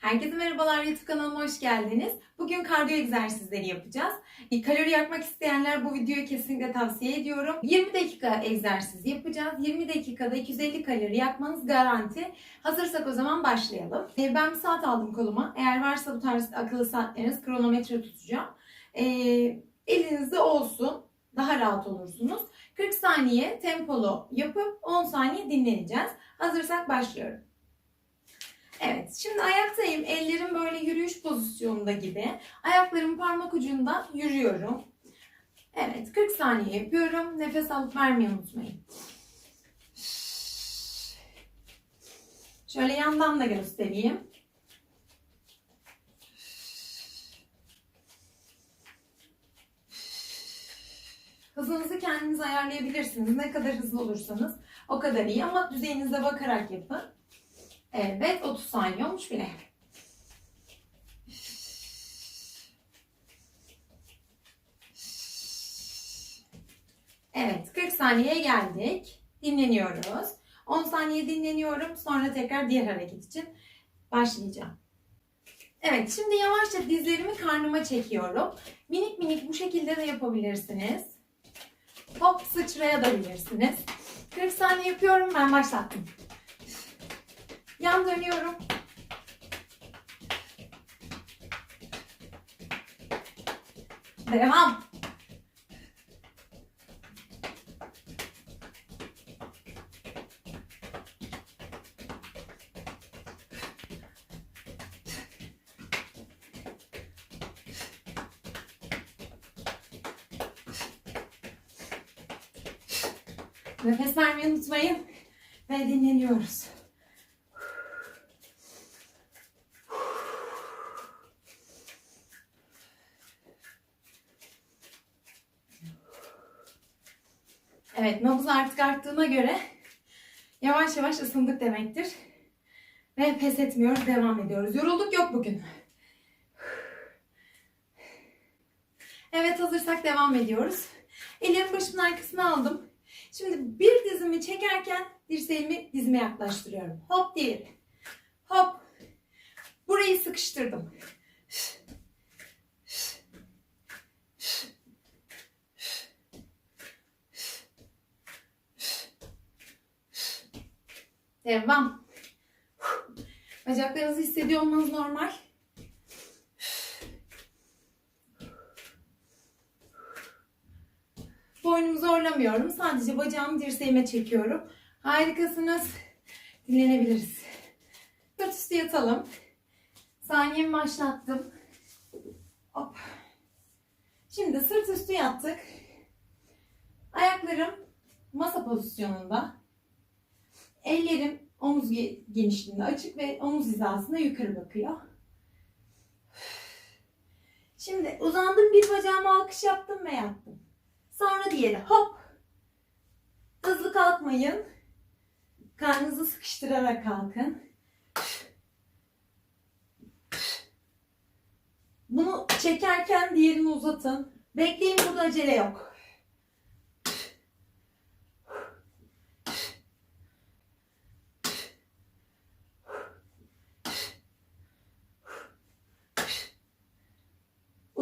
Herkese merhabalar YouTube kanalıma hoş geldiniz. Bugün kardiyo egzersizleri yapacağız. E, Kalori yakmak isteyenler bu videoyu kesinlikle tavsiye ediyorum. 20 dakika egzersiz yapacağız. 20 dakikada 250 kalori yakmanız garanti. Hazırsak o zaman başlayalım. E, Ben bir saat aldım koluma. Eğer varsa bu tarz akıllı saatleriniz kronometre tutacağım. E, Elinizde olsun. Daha rahat olursunuz. 40 saniye tempolu yapıp 10 saniye dinleneceğiz. Hazırsak başlıyorum. Evet, şimdi ayaktayım. Ellerim böyle yürüyüş pozisyonunda gibi. Ayaklarım parmak ucunda yürüyorum. Evet, 40 saniye yapıyorum. Nefes alıp vermeyi unutmayın. Şöyle yandan da göstereyim. Hızınızı kendiniz ayarlayabilirsiniz. Ne kadar hızlı olursanız o kadar iyi ama düzeyinize bakarak yapın. Evet 30 saniye olmuş bile. Evet 40 saniyeye geldik. Dinleniyoruz. 10 saniye dinleniyorum. Sonra tekrar diğer hareket için başlayacağım. Evet şimdi yavaşça dizlerimi karnıma çekiyorum. Minik minik bu şekilde de yapabilirsiniz. Hop sıçrayabilirsiniz. 40 saniye yapıyorum ben başlattım. Yan dönüyorum. Devam. Nefes vermeyi unutmayın. Ve dinleniyoruz. Evet, nabız artık arttığına göre yavaş yavaş ısındık demektir. Ve pes etmiyoruz, devam ediyoruz. Yorulduk yok bugün. Evet, hazırsak devam ediyoruz. Ellerimi başımın arkasına aldım. Şimdi bir dizimi çekerken dirseğimi dizime yaklaştırıyorum. Hop diğeri. Hop. Burayı sıkıştırdım. Devam. Bacaklarınızı hissediyor olmanız normal. Boynumu zorlamıyorum. Sadece bacağımı dirseğime çekiyorum. Harikasınız. Dinlenebiliriz. Sırt üstü yatalım. Saniyemi başlattım. Hop. Şimdi sırt üstü yattık. Ayaklarım masa pozisyonunda. Ellerim omuz ge- genişliğinde açık ve omuz hizasında yukarı bakıyor. Şimdi uzandım bir bacağıma alkış yaptım ve yattım. Sonra diğeri hop. Hızlı kalkmayın. Karnınızı sıkıştırarak kalkın. Bunu çekerken diğerini uzatın. Bekleyin burada acele yok.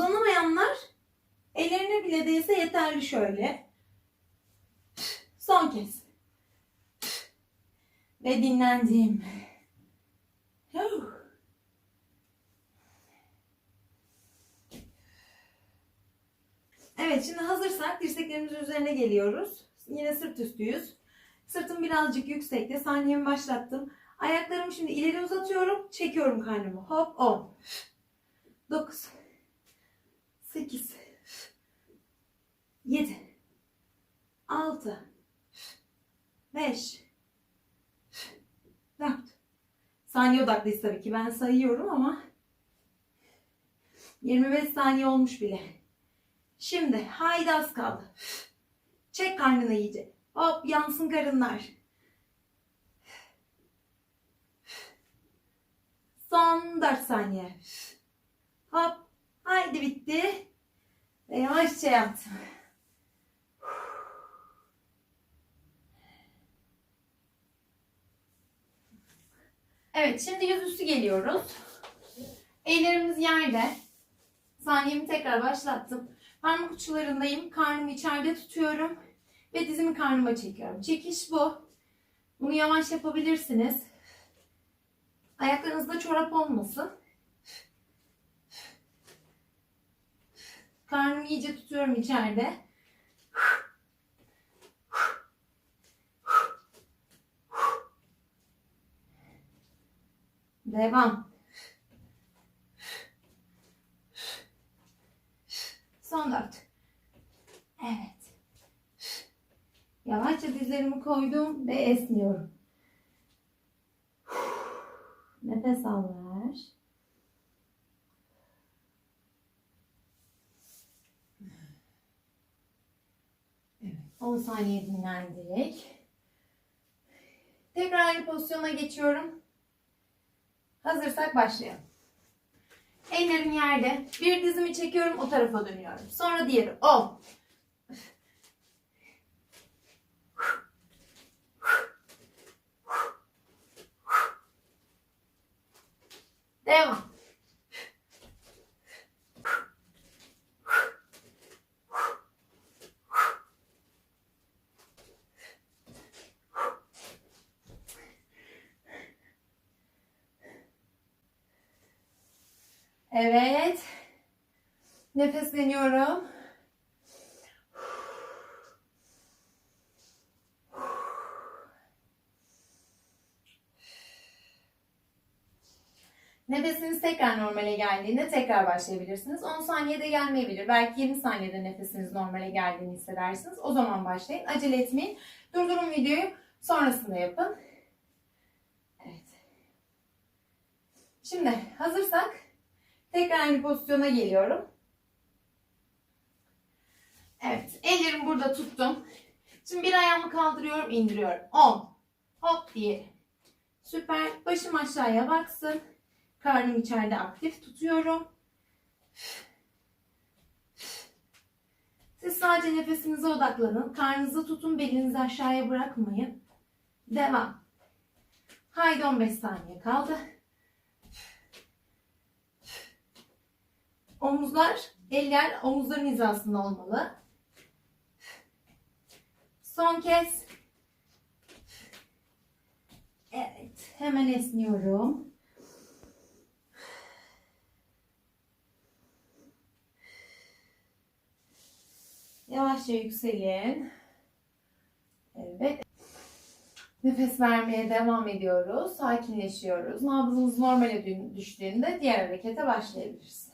Uzanamayanlar ellerine bile değse yeterli şöyle. Son kez. Ve dinlendim. Huh. Evet şimdi hazırsak dirseklerimizin üzerine geliyoruz. Yine sırt üstüyüz. Sırtım birazcık yüksekte. Saniyemi başlattım. Ayaklarımı şimdi ileri uzatıyorum. Çekiyorum karnımı. Hop 10. 9. 8. 7. 6. 5. 4. Saniye odaklıyız tabii ki. Ben sayıyorum ama 25 saniye olmuş bile. Şimdi haydi az kaldı. Çek karnını iyice. Hop yansın karınlar. Son 4 saniye. Hop. Haydi bitti. Ve yavaşça yattım. Evet şimdi yüzüstü geliyoruz. Ellerimiz yerde. Saniyemi tekrar başlattım. Parmak uçlarındayım. Karnımı içeride tutuyorum. Ve dizimi karnıma çekiyorum. Çekiş bu. Bunu yavaş yapabilirsiniz. Ayaklarınızda çorap olmasın. Karnımı iyice tutuyorum içeride. Devam. Son dört. Evet. Yavaşça dizlerimi koydum ve esniyorum. Nefes al ver. Evet. 10 saniye dinlendik. Tekrar aynı pozisyona geçiyorum. Hazırsak başlayalım. Ellerim yerde. Bir dizimi çekiyorum o tarafa dönüyorum. Sonra diğeri. 10. Devam. Evet. Nefesleniyorum. Nefesiniz tekrar normale geldiğinde tekrar başlayabilirsiniz. 10 saniyede gelmeyebilir. Belki 20 saniyede nefesiniz normale geldiğini hissedersiniz. O zaman başlayın. Acele etmeyin. Durdurun videoyu. Sonrasında yapın. Evet. Şimdi hazırsak tekrar aynı pozisyona geliyorum. Evet. Ellerimi burada tuttum. Şimdi bir ayağımı kaldırıyorum, indiriyorum. 10. Hop diye. Süper. Başım aşağıya baksın. Karnım içeride aktif tutuyorum. Siz sadece nefesinize odaklanın. Karnınızı tutun, belinizi aşağıya bırakmayın. Devam. Haydi 15 saniye kaldı. Omuzlar, eller omuzların hizasında olmalı. Son kez. Evet, hemen esniyorum. Yavaşça yükselin. Evet. Nefes vermeye devam ediyoruz. Sakinleşiyoruz. Nabzımız normale dü- düştüğünde diğer harekete başlayabiliriz.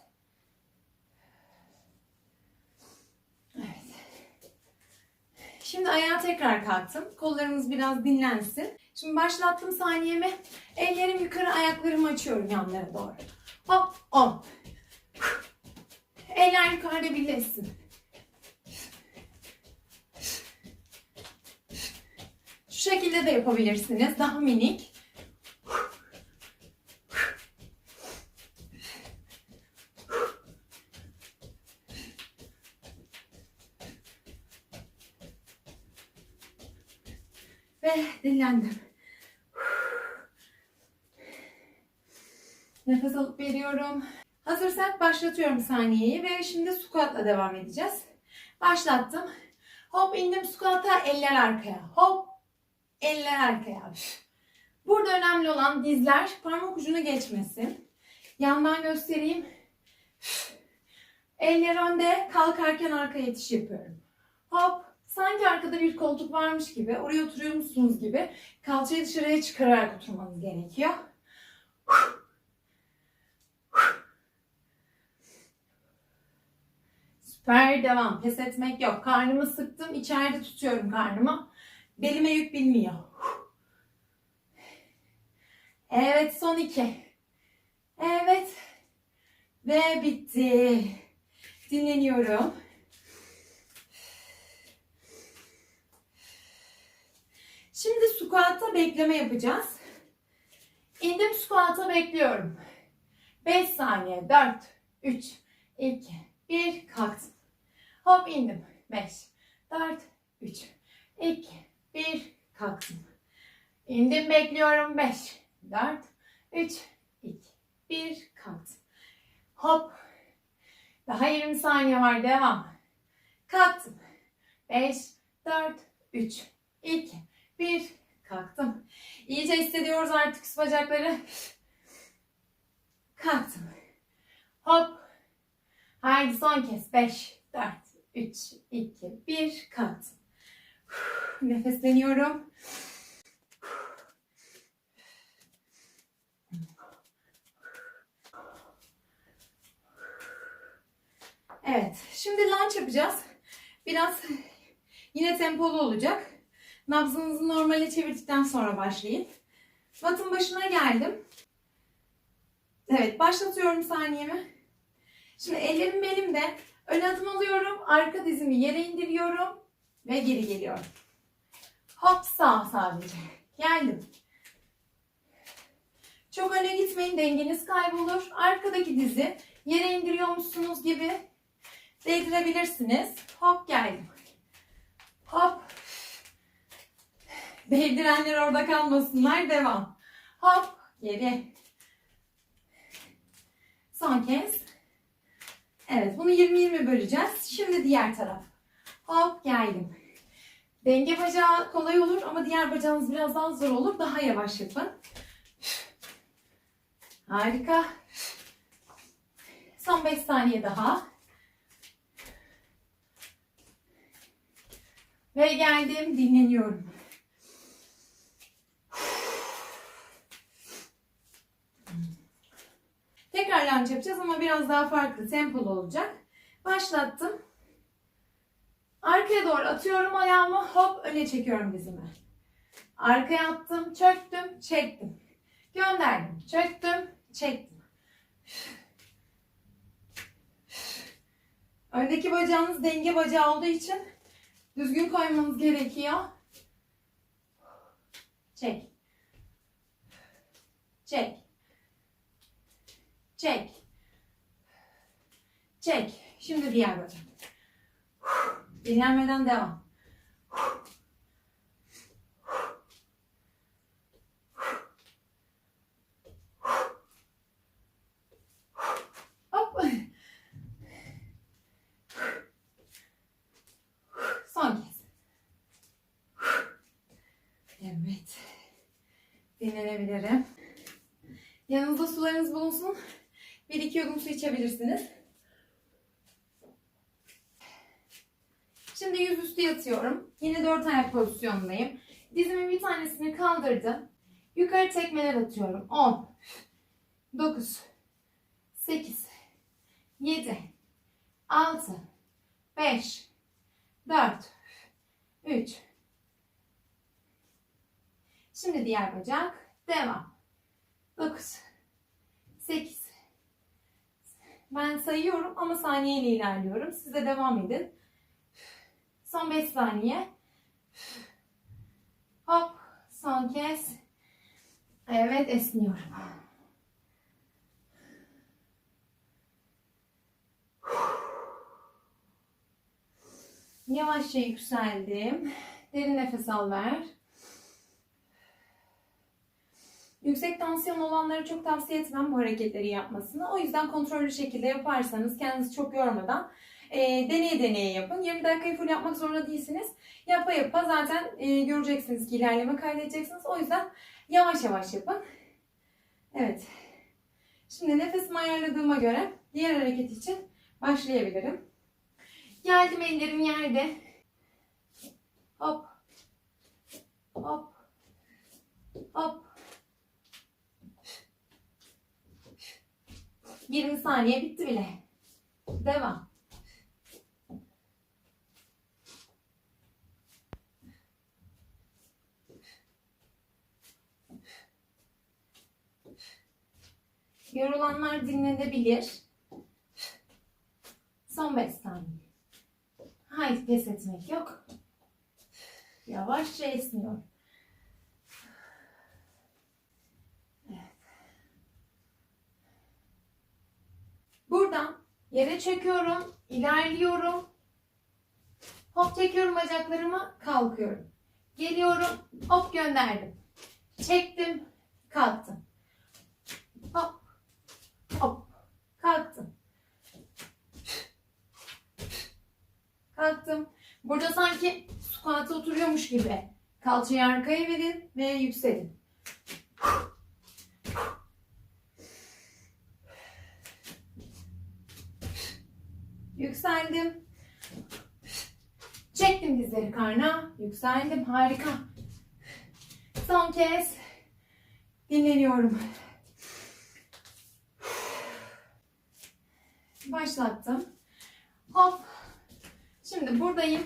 Şimdi ayağa tekrar kalktım. Kollarımız biraz dinlensin. Şimdi başlattım saniyemi. Ellerim yukarı, ayaklarımı açıyorum yanlara doğru. Hop, on. Eller yukarıda birleşsin. Şu şekilde de yapabilirsiniz. Daha minik. Ve dinlendim. Nefes alıp veriyorum. Hazırsak başlatıyorum saniyeyi ve şimdi squatla devam edeceğiz. Başlattım. Hop indim squat'a eller arkaya. Hop Eller arkaya. Burada önemli olan dizler parmak ucunu geçmesin. Yandan göstereyim. Eller önde, kalkarken arka yetiş yapıyorum. Hop, sanki arkada bir koltuk varmış gibi, oraya oturuyormuşsunuz gibi kalçayı dışarıya çıkararak oturmanız gerekiyor. Süper, devam. Pes etmek yok. Karnımı sıktım, içeride tutuyorum karnımı. Belime yük bilmiyor. Evet son iki. Evet. Ve bitti. Dinleniyorum. Şimdi squat'ta bekleme yapacağız. İndim squat'a bekliyorum. 5 saniye. 4, 3, 2, 1. Kalktım. Hop indim. 5, 4, 3, 2, 1. Kalktım. İndim bekliyorum. 5, 4, 3, 2, 1. Kalktım. Hop. Daha 20 saniye var. Devam. Kalktım. 5, 4, 3, 2, 1. Kalktım. İyice hissediyoruz artık üst bacakları. Kalktım. Hop. Haydi son kez. 5, 4, 3, 2, 1. Kalktım. Nefesleniyorum. Evet. Şimdi lunge yapacağız. Biraz yine tempolu olacak. Nabzınızı normale çevirdikten sonra başlayın. Matın başına geldim. Evet. Başlatıyorum saniyemi. Şimdi ellerim belimde. Ön adım alıyorum. Arka dizimi yere indiriyorum. Ve geri geliyorum. Hop sağ sadece. Geldim. Çok öne gitmeyin. Dengeniz kaybolur. Arkadaki dizi yere indiriyormuşsunuz gibi değdirebilirsiniz. Hop geldim. Hop. Değdirenler orada kalmasınlar. Devam. Hop. Geri. Son kez. Evet bunu 20-20 böleceğiz. Şimdi diğer taraf. Hop geldim. Denge bacağı kolay olur ama diğer bacağınız biraz daha zor olur. Daha yavaş yapın. Harika. Son 5 saniye daha. Ve geldim dinleniyorum. Lunge yapacağız ama biraz daha farklı, tempolu olacak. Başlattım. Arkaya doğru atıyorum ayağımı, hop öne çekiyorum dizimi. Arkaya attım, çöktüm, çektim. Gönderdim, çöktüm, çektim. Öndeki bacağınız denge bacağı olduğu için düzgün koymanız gerekiyor. Çek. Çek. Çek. Çek. Şimdi diğer bacak. Dinlenmeden devam. Hop. Son kez. Evet. Dinlenebilirim. Yanınızda sularınız bulunsun. Bir iki yudum su içebilirsiniz. Şimdi yüzüstü yatıyorum. Yine dört ayak pozisyonundayım. Dizimin bir tanesini kaldırdım. Yukarı tekmeler atıyorum. 10, 9, 8, 7, 6, 5, 4, 3. Şimdi diğer bacak. Devam. 9, 8. Ben sayıyorum ama saniyeyle ilerliyorum. Siz de devam edin. Son 5 saniye. Hop. Son kez. Evet esniyorum. Yavaşça yükseldim. Derin nefes al ver. Yüksek tansiyon olanları çok tavsiye etmem bu hareketleri yapmasını. O yüzden kontrollü şekilde yaparsanız kendinizi çok yormadan e, deneye deneye yapın. 20 dakikayı full yapmak zorunda değilsiniz. Yapa yapa zaten e, göreceksiniz ki ilerleme kaydedeceksiniz. O yüzden yavaş yavaş yapın. Evet. Şimdi nefesimi ayarladığıma göre diğer hareket için başlayabilirim. Geldim ellerim yerde. Hop. Hop. Hop. 20 saniye bitti bile. Devam. Yorulanlar dinlenebilir. Son 5 saniye. Haydi pes etmek yok. Yavaşça esniyor. Yere çekiyorum. ilerliyorum. Hop çekiyorum bacaklarımı. Kalkıyorum. Geliyorum. Hop gönderdim. Çektim. Kalktım. Hop. Hop. Kalktım. Kalktım. Burada sanki squat'a oturuyormuş gibi. Kalçayı arkaya verin ve yükselin. Yükseldim. Çektim dizleri karna. Yükseldim. Harika. Son kez dinleniyorum. Başlattım. Hop. Şimdi buradayım.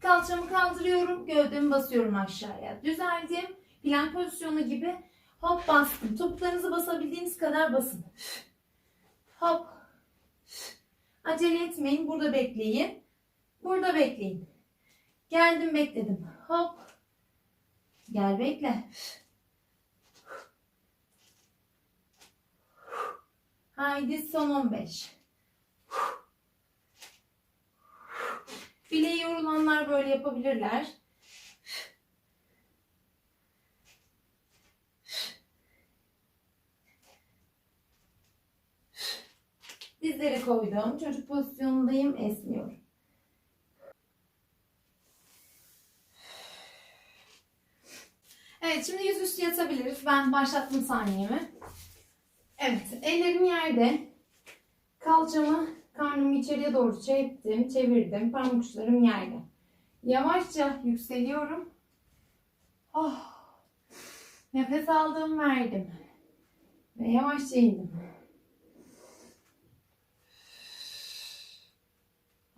Kalçamı kaldırıyorum. Gövdemi basıyorum aşağıya. Düzeldim. Plank pozisyonu gibi. Hop bastım. Topuklarınızı basabildiğiniz kadar basın. Hop. Acele etmeyin. Burada bekleyin. Burada bekleyin. Geldim bekledim. Hop. Gel bekle. Haydi son 15. Bileği yorulanlar böyle yapabilirler. Dizleri koydum. Çocuk pozisyonundayım. Esniyorum. Evet şimdi yüzüstü yatabiliriz. Ben başlattım saniyemi. Evet ellerim yerde. Kalçamı karnımı içeriye doğru çektim. Çevirdim. Parmak uçlarım yerde. Yavaşça yükseliyorum. Oh. Nefes aldım verdim. Ve yavaşça indim.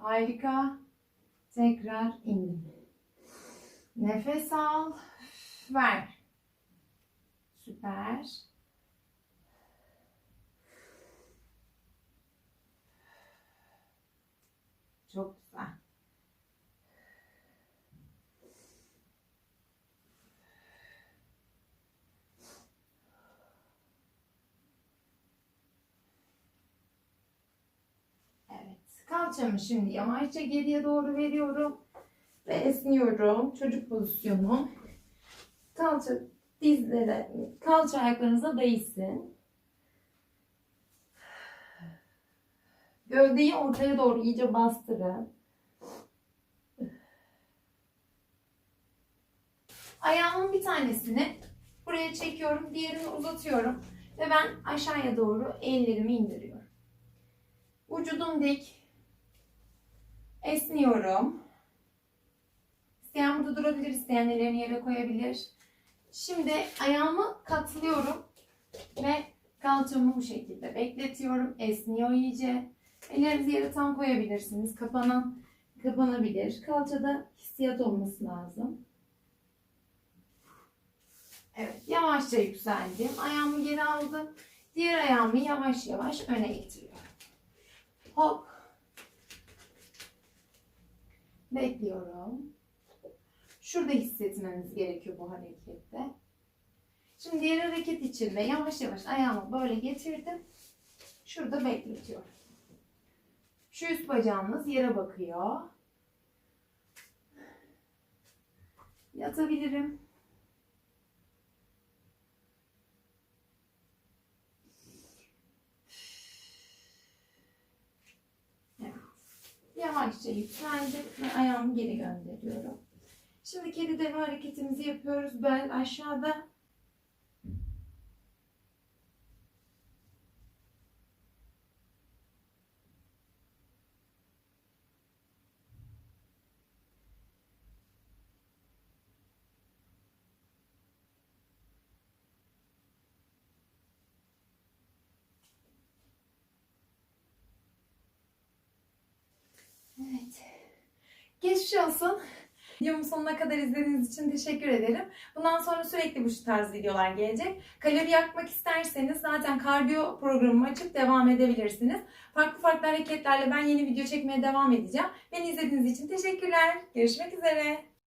Harika. Tekrar indim. Nefes al. Ver. Süper. Çok güzel. Evet. Kalçamı şimdi yavaşça geriye doğru veriyorum. Ve esniyorum. Çocuk pozisyonu. Kalça dizlere, kalça ayaklarınıza değsin. Gövdeyi ortaya doğru iyice bastırın. Ayağımın bir tanesini buraya çekiyorum, diğerini uzatıyorum ve ben aşağıya doğru ellerimi indiriyorum. Vücudum dik. Esniyorum. İsteyen burada durabilir, isteyen ellerini yere koyabilir. Şimdi ayağımı katlıyorum ve kalçamı bu şekilde bekletiyorum. Esniyor iyice. Ellerinizi yere tam koyabilirsiniz. Kapanan, kapanabilir. Kalçada hissiyat olması lazım. Evet, yavaşça yükseldim. Ayağımı geri aldım. Diğer ayağımı yavaş yavaş öne getiriyorum. Hop. Bekliyorum. Şurada hissetmeniz gerekiyor bu harekette. Şimdi diğer hareket için de yavaş yavaş ayağımı böyle getirdim. Şurada bekletiyorum. Şu üst bacağımız yere bakıyor. Yatabilirim. Evet. Yavaşça yükseldim ve ayağımı geri gönderiyorum. Şimdi kedi deve hareketimizi yapıyoruz. Bel aşağıda. Evet. Geçmiş olsun. Videomu sonuna kadar izlediğiniz için teşekkür ederim. Bundan sonra sürekli bu tarz videolar gelecek. Kalori yakmak isterseniz zaten kardiyo programımı açıp devam edebilirsiniz. Farklı farklı hareketlerle ben yeni video çekmeye devam edeceğim. Beni izlediğiniz için teşekkürler. Görüşmek üzere.